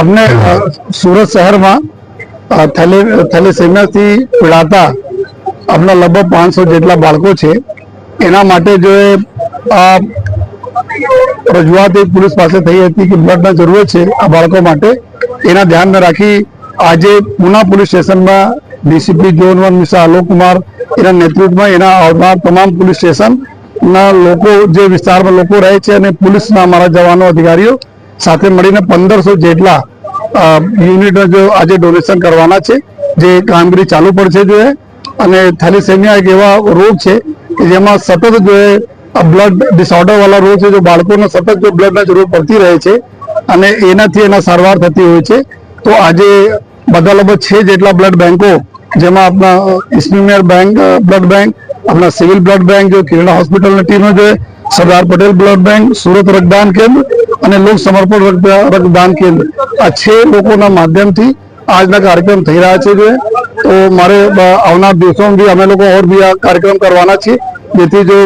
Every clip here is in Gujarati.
અમને સુરત શહેરમાં થેલેસેમિયાથી પીડાતા આપણા લગભગ પાંચસો જેટલા બાળકો છે. એના માટે જો આ રજૂઆત એ પોલીસ પાસે થઈ હતી કે બ્લડના જરૂર છે આ બાળકો માટે, એના ધ્યાનમાં રાખી આજે પુના પોલીસ સ્ટેશનમાં DCP zone one mister Alok એના નેતૃત્વમાં એના આવનાર તમામ પોલીસ સ્ટેશન ના, લોકો જે વિસ્તારમાં લોકો રહે છે અને પોલીસના અમારા જવાનો અધિકારીઓ સાથે મળીને પંદરસો જેટલા યુનિટ જો આજે ડોનેશન કરવાના છે. જે કામગીરી ચાલુ પડશે જો એ અને થેલિસેમિયા એક એવા રોગ છે કે જેમાં સતત જો એ બ્લડ ડિસઓર્ડરવાળા રોગ છે. જો બાળકોને સતત જો બ્લડના જરૂર પડતી રહે છે અને એનાથી એના સારવાર થતી હોય છે. તો આજે બધા લગભગ છે જેટલા બ્લડ બેન્કો જેમાં આપણા ઇસ્મિમિયર બેંક બ્લડ બેંક આપણા સિવિલ બ્લડ બેંક જો કિરણા હોસ્પિટલની ટીમો છે, સરદાર પટેલ બ્લડ બેંક, સુરત રક્તદાન કેન્દ્ર અને લોક સમર્પણ રક્ત- રક્તદાન કેન્દ્ર. આ છે લોકોના માધ્યમથી આજના કાર્યક્રમ થઈ રહ્યા છે જે. તો મારે આવનાર દિવસોમાં બી અમે લોકો ઓર બી આ કાર્યક્રમ કરવાના છીએ. જેથી જો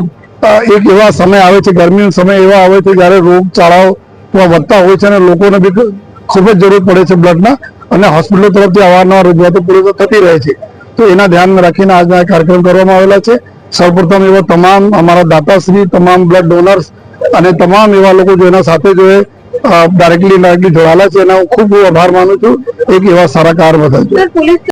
એક એવા સમય આવે છે, ગરમીનો સમય એવા આવે છે જ્યારે રોગચાળાઓ વધતા હોય છે અને લોકોને બી ખૂબ જ જરૂર પડે છે બ્લડના અને હોસ્પિટલો તરફથી અવારનવાર રજૂઆતો પૂરી થતી રહે છે. તો એના ધ્યાનમાં રાખીને આજના કાર્યક્રમ કરવામાં આવેલા છે. સૌપ્રથમ એવા તમામ અમારા દાતાશ્રી, તમામ બ્લડ ડોનર્સ અને તમામ એવા લોકો જો એના સાથે જો ડાયરેક્ટલી ડાયરેક્ટલી જોડાયેલા છે, એના હું ખૂબ આભાર માનું છું. એક એવા સારા કાર્ય બધા